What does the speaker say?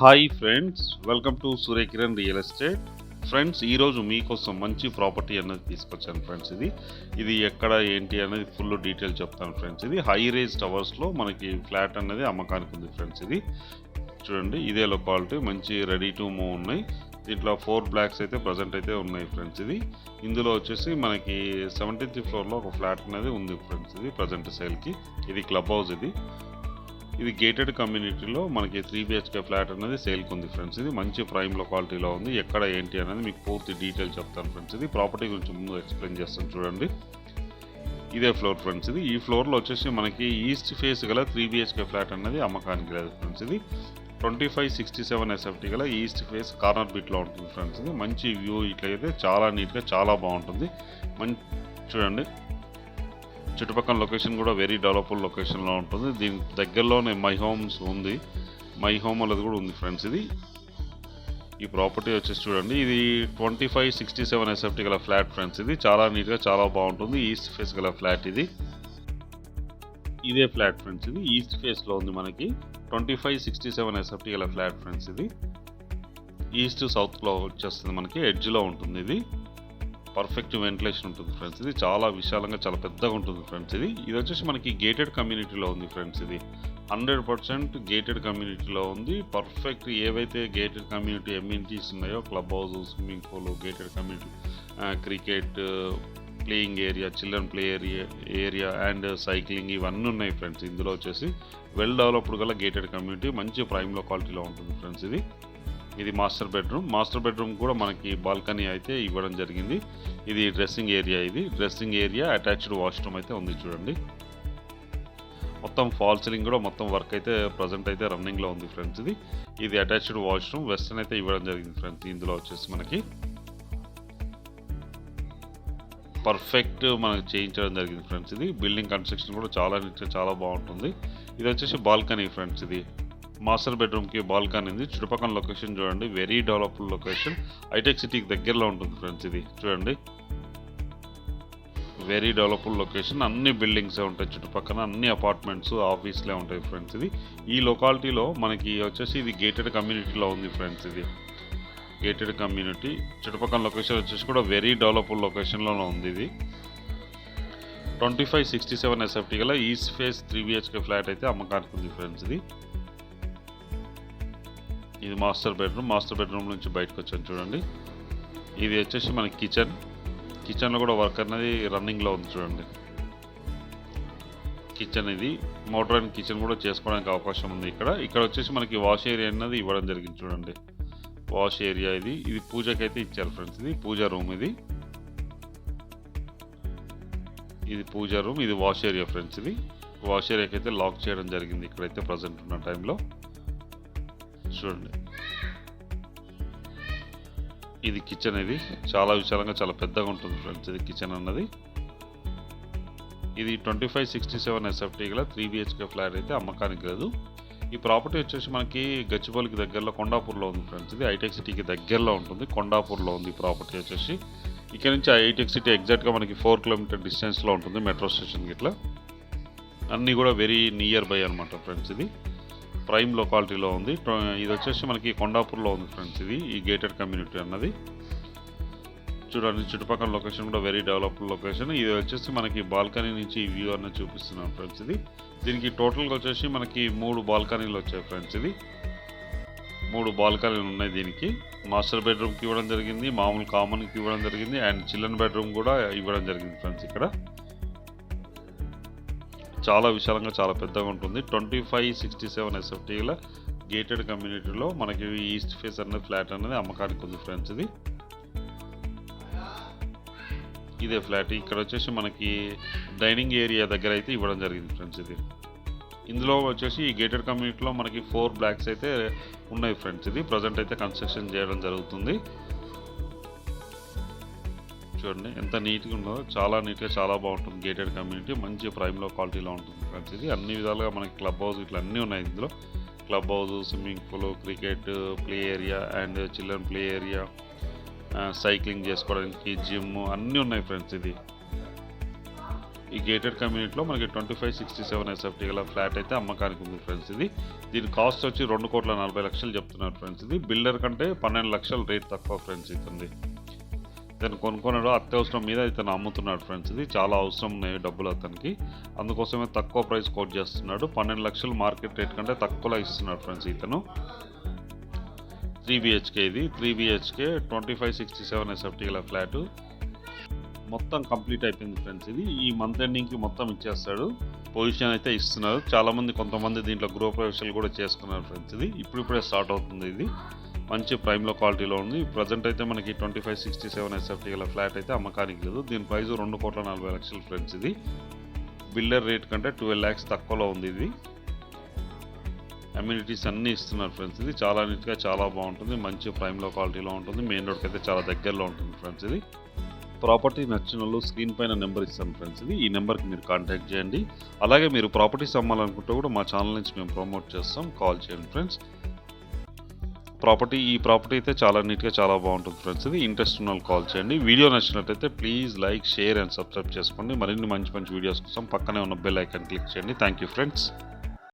Hi friends welcome to Suryakiran real estate friends ఈరోజు మీకోసం మంచి ప్రాపర్టీ అనేది తీసుకొచ్చాను ఫ్రెండ్స్ ఇది. ఇది ఎక్కడ ఏంటి అనేది ఫుల్ డీటెయిల్ చెప్తాను ఫ్రెండ్స్ ఇది. హై రేజ్ టవర్స్లో మనకి ఫ్లాట్ అనేది అమ్మకానికి ఉంది ఫ్రెండ్స్ ఇది. చూడండి ఇదే లొకాలిటీ మంచి రెడీ టు మూవ్ ఉన్నాయి. దీంట్లో ఫోర్ బ్లాక్స్ అయితే ప్రజెంట్ అయితే ఉన్నాయి ఫ్రెండ్స్ ఇది. ఇందులో వచ్చేసి మనకి సెవెంటీన్త్ ఫ్లోర్లో ఒక ఫ్లాట్ అనేది ఉంది ఫ్రెండ్స్ ఇది ప్రజెంట్ సేల్కి ఇది క్లబ్ హౌస్ ఇది. ఇది గేటెడ్ కమ్యూనిటీలో మనకి త్రీ బిహెచ్కే ఫ్లాట్ అనేది సేల్కి ఉంది ఫ్రెండ్స్ ఇది మంచి ప్రైమ్ లొకాలిటీలో ఉంది. ఎక్కడ ఏంటి అనేది మీకు పూర్తి డీటెయిల్ చెప్తాను ఫ్రెండ్స్ ఇది ప్రాపర్టీ గురించి ముందు ఎక్స్ప్లెయిన్ చేస్తాను చూడండి. ఇదే ఫ్లోర్ ఫ్రెండ్స్ ఇది ఈ ఫ్లోర్లో వచ్చేసి మనకి ఈస్ట్ ఫేస్ గల త్రీ బిహెచ్కే ఫ్లాట్ అనేది అమ్మకానికి లేదు ఫ్రెండ్స్ ఇది twenty five sixty seven SFT గల ఈస్ట్ ఫేస్ కార్నర్ బిట్లో ఉంటుంది ఫ్రెండ్స్ ఇది మంచి వ్యూ ఇట్లయితే చాలా నీట్గా చాలా బాగుంటుంది. మంచి చూడండి. చుట్టుపక్కల లొకేషన్ కూడా వెరీ డెవలప్డ్ లొకేషన్లో ఉంటుంది. దీని దగ్గరలోనే మై హోమ్స్ ఉంది. మై హోమ్ అనేది కూడా ఉంది ఫ్రెండ్స్ ఇది. ఈ ప్రాపర్టీ వచ్చేసి చూడండి. ఇది twenty five sixty seven SFT గల ఫ్లాట్ ఫ్రెండ్స్ ఇది. చాలా నీట్గా చాలా బాగుంటుంది. ఈస్ట్ ఫేస్ గల ఫ్లాట్ ఇది. ఇదే ఫ్లాట్ ఫ్రెండ్స్ ఇది. ఈస్ట్ ఫేస్లో ఉంది మనకి. Twenty five sixty seven SFT గల ఫ్లాట్ ఫ్రెండ్స్ ఇది. ఈస్ట్ సౌత్లో వచ్చేస్తుంది మనకి. ఎడ్జ్లో ఉంటుంది ఇది. పర్ఫెక్ట్ వెంటిలేషన్ ఉంటుంది ఫ్రెండ్స్ ఇది చాలా విశాలంగా చాలా పెద్దగా ఉంటుంది ఫ్రెండ్స్ ఇది ఇది వచ్చేసి మనకి గేటెడ్ కమ్యూనిటీలో ఉంది ఫ్రెండ్స్ ఇది. హండ్రెడ్ పర్సెంట్ గేటెడ్ కమ్యూనిటీలో ఉంది. పర్ఫెక్ట్ ఏవైతే గేటెడ్ కమ్యూనిటీ ఎమ్యూనిటీస్ ఉన్నాయో club house swimming pool gated community cricket playing area children play area area and cycling ఇవన్నీ ఉన్నాయి ఫ్రెండ్స్ ఇందులో వచ్చేసి వెల్ డెవలప్డ్ గల గేటెడ్ కమ్యూనిటీ మంచి ప్రైమ్లో క్వాలిటీలో ఉంటుంది ఫ్రెండ్స్ ఇది. ఇది మాస్టర్ బెడ్రూమ్. మాస్టర్ బెడ్రూమ్ కూడా మనకి బాల్కనీ అయితే ఇవ్వడం జరిగింది. ఇది డ్రెస్సింగ్ ఏరియా ఇది. డ్రెస్సింగ్ ఏరియా అటాచ్డ్ వాష్రూమ్ అయితే ఉంది చూడండి. మొత్తం ఫాల్ సీలింగ్ కూడా మొత్తం వర్క్ అయితే ప్రజెంట్ అయితే రన్నింగ్లో ఉంది ఫ్రెండ్స్ ఇది. ఇది అటాచ్డ్ వాష్రూమ్. వెస్టర్న్ అయితే ఇవ్వడం జరిగింది ఫ్రెండ్స్ ఇందులో వచ్చేసి మనకి. పర్ఫెక్ట్ మనకి చేయించడం జరిగింది ఫ్రెండ్స్ ఇది. బిల్డింగ్ కన్స్ట్రక్షన్ కూడా చాలా నీట్గా చాలా బాగుంటుంది. ఇది వచ్చేసి బాల్కనీ ఫ్రెండ్స్ ఇది. మాస్టర్ బెడ్రూమ్కి బాల్కనీ ఉంది. చుట్టుపక్కల లొకేషన్ చూడండి. Very developed location. హైటెక్ సిటీకి దగ్గరలో ఉంటుంది ఫ్రెండ్స్ ఇది. చూడండి. Very developed location. అన్ని బిల్డింగ్సే ఉంటాయి చుట్టుపక్కల అన్ని అపార్ట్మెంట్స్ ఆఫీస్లే ఉంటాయి ఫ్రెండ్స్ ఇది. ఈ లొకాలిటీలో మనకి వచ్చేసి ఇది గేటెడ్ కమ్యూనిటీలో ఉంది ఫ్రెండ్స్ ఇది. Gated community. చుట్టుపక్కల లొకేషన్ వచ్చేసి కూడా వెరీ డెవలప్డ్ లొకేషన్లోనే ఉంది ఇది. Twenty five sixty seven SFT గల east face three BHK flat అయితే అమ్మకానికి ఉంది ఫ్రెండ్స్ ఇది. ఇది మాస్టర్ బెడ్రూమ్. మాస్టర్ బెడ్రూమ్ నుంచి బయటకు వచ్చాను చూడండి. ఇది వచ్చేసి మనకి కిచెన్. కిచెన్లో కూడా వర్క్ అనేది రన్నింగ్లో ఉంది చూడండి. కిచెన్ ఇది. మోటార్ అండ్ కిచెన్ కూడా చేసుకోవడానికి అవకాశం ఉంది ఇక్కడ. ఇక్కడ వచ్చేసి మనకి వాష్ ఏరియా అనేది ఇవ్వడం జరిగింది చూడండి. వాష్ ఏరియా ఇది. ఇది పూజకి అయితే ఇచ్చారు ఫ్రెండ్స్. ఇది పూజ రూమ్ ఇది. ఇది పూజ రూమ్. ఇది వాష్ ఏరియా ఫ్రెండ్స్ ఇది. వాష్ ఏరియాకి అయితే లాక్ చేయడం జరిగింది ఇక్కడైతే ప్రజెంట్ ఉన్న టైంలో. చూడండి. ఇది కిచెన్ ఇది. చాలా విశాలంగా చాలా పెద్దగా ఉంటుంది ఫ్రెండ్స్ ఇది కిచెన్ అన్నది. ఇది twenty five sixty seven SFT గల త్రీ బిహెచ్కే ఫ్లాట్ అయితే అమ్మకానికి లేదు. ఈ ప్రాపర్టీ వచ్చేసి మనకి గచ్చిబౌలికి దగ్గరలో కొండాపూర్లో ఉంది ఫ్రెండ్స్ ఇది. ఐటెక్ సిటీకి దగ్గరలో ఉంటుంది. కొండాపూర్లో ఉంది ఈ ప్రాపర్టీ వచ్చేసి. ఇక్కడ నుంచి ఐటెక్ సిటీ ఎగ్జాక్ట్గా మనకి ఫోర్ కిలోమీటర్ డిస్టెన్స్లో ఉంటుంది. మెట్రో స్టేషన్కి ఇట్లా. అన్నీ కూడా వెరీ నియర్ బై అనమాట ఫ్రెండ్స్ ఇది. ప్రైమ్ లొకాలిటీలో ఉంది. ఇది వచ్చేసి మనకి కొండాపూర్లో ఉంది ఫ్రెండ్స్ ఇది ఈ గేటెడ్ కమ్యూనిటీ అన్నది. చూడండి చుట్టుపక్కల లొకేషన్ కూడా వెరీ డెవలప్డ్ లొకేషన్. ఇది వచ్చేసి మనకి బాల్కనీ నుంచి ఈ వ్యూ అన్నది చూపిస్తున్నాం ఫ్రెండ్స్ ఇది. దీనికి టోటల్గా వచ్చేసి మనకి మూడు బాల్కనీలు వచ్చాయి ఫ్రెండ్స్ ఇది. మూడు బాల్కనీలు ఉన్నాయి దీనికి. మాస్టర్ బెడ్రూమ్కి ఇవ్వడం జరిగింది మామూలు కామన్కి ఇవ్వడం జరిగింది అండ్ చిల్డ్రన్ బెడ్రూమ్ కూడా ఇవ్వడం జరిగింది ఫ్రెండ్స్ ఇక్కడ. చాలా విశాలంగా చాలా పెద్దగా ఉంటుంది. ట్వంటీ ఫైవ్ సిక్స్టీ సెవెన్ ఎస్ఎఫ్టీల గేటెడ్ కమ్యూనిటీలో మనకి ఈస్ట్ ఫేస్ అనే ఫ్లాట్ అనేది అమ్మకానికి ఉంది ఫ్రెండ్స్ ఇది. ఇదే ఫ్లాట్ ఇక్కడ వచ్చేసి మనకి డైనింగ్ ఏరియా దగ్గర అయితే ఇవ్వడం జరిగింది ఫ్రెండ్స్ ఇది. ఇందులో వచ్చేసి ఈ గేటెడ్ కమ్యూనిటీలో మనకి ఫోర్ బ్లాక్స్ అయితే ఉన్నాయి ఫ్రెండ్స్ ఇది. ప్రజెంట్ అయితే కన్స్ట్రక్షన్ చేయడం జరుగుతుంది. చూడండి. ఎంత నీట్గా ఉందో. చాలా నీట్గా చాలా బాగుంటుంది. గేటెడ్ కమ్యూనిటీ మంచి ప్రైమ్లో క్వాలిటీలో ఉంటుంది ఫ్రెండ్స్ ఇది అన్ని విధాలుగా మనకి క్లబ్ హౌస్ ఇట్లా అన్నీ ఉన్నాయి ఇందులో. Club house swimming pool cricket play area and children play area cycling చేసుకోవడానికి జిమ్ అన్నీ ఉన్నాయి ఫ్రెండ్స్ ఇది. ఈ గేటెడ్ కమ్యూనిటీలో మనకి twenty five sixty seven SFT గల ఫ్లాట్ అయితే అమ్మకానికి ఉంది ఫ్రెండ్స్ ఇది. దీని కాస్ట్ వచ్చి రెండు కోట్ల నలభై లక్షలు చెప్తున్నారు ఫ్రెండ్స్ ఇది. బిల్డర్ కంటే పన్నెండు లక్షలు రేట్ తక్కువ ఫ్రెండ్స్ ఇది ఇతను కొనుక్కున్నాడు అత్యవసరం మీద ఇతను అమ్ముతున్నాడు ఫ్రెండ్స్ ఇది చాలా అవసరం ఉన్నాయి డబ్బులు అతనికి. అందుకోసమే తక్కువ ప్రైస్ కోట్ చేస్తున్నాడు. పన్నెండు లక్షలు మార్కెట్ రేట్ కంటే తక్కువలో ఇస్తున్నాడు ఫ్రెండ్స్ ఇతను. త్రీ బిహెచ్కే ఇది. Three BHK twenty five sixty seven SFT గల ఫ్లాట్ మొత్తం కంప్లీట్ అయిపోయింది ఫ్రెండ్స్ ఇది. ఈ మంత్ ఎండింగ్కి మొత్తం ఇచ్చేస్తాడు. పొజిషన్ అయితే ఇస్తున్నారు. చాలామంది కొంతమంది దీంట్లో గృహ ప్రవేశాలు కూడా చేసుకున్నారు ఫ్రెండ్స్ ఇది. ఇప్పుడిప్పుడే స్టార్ట్ అవుతుంది ఇది. మంచి ప్రైమ్లో క్వాలిటీలో ఉంది. ప్రజెంట్ అయితే మనకి twenty five sixty seven SFT గల ఫ్లాట్ అయితే అమ్మకానికి లేదు. దీని ప్రైస్ రెండు కోట్ల నలభై లక్షలు ఫ్రెండ్స్ ఇది. బిల్డర్ రేట్ కంటే ట్వెల్వ్ ల్యాక్స్ తక్కువలో ఉంది ఇది. అమ్యూనిటీస్ అన్నీ ఇస్తున్నారు ఫ్రెండ్స్ ఇది. చాలా నీట్గా చాలా బాగుంటుంది. మంచి ప్రైమ్లో క్వాలిటీలో ఉంటుంది. మెయిన్ రోడ్కి అయితే చాలా దగ్గరలో ఉంటుంది ఫ్రెండ్స్ ఇది. ప్రాపర్టీ నచ్చిన వాళ్ళు స్క్రీన్ పైన నెంబర్ ఇస్తాను ఫ్రెండ్స్ ఇది. ఈ నెంబర్కి మీరు కాంటాక్ట్ చేయండి. అలాగే మీరు ప్రాపర్టీస్ అమ్మాలనుకుంటే కూడా మా ఛానల్ నుంచి మేము ప్రమోట్ చేస్తాం. కాల్ చేయండి ఫ్రెండ్స్ ప్రాపర్టీ ఈ ప్రాపర్టీ అయితే చాలా నీట్గా చాలా బాగుంటుంది ఫ్రెండ్స్. ఇది ఇంట్రెస్ట్ ఉన్న కాల్ చేయండి. వీడియో నచ్చినట్టయితే please like share and subscribe చేసుకోండి. మరిన్ని మంచి మంచి వీడియోస్ కోసం పక్కనే ఉన్న బెల్ ఐకాన్ క్లిక్ చేయండి. Thank you friends.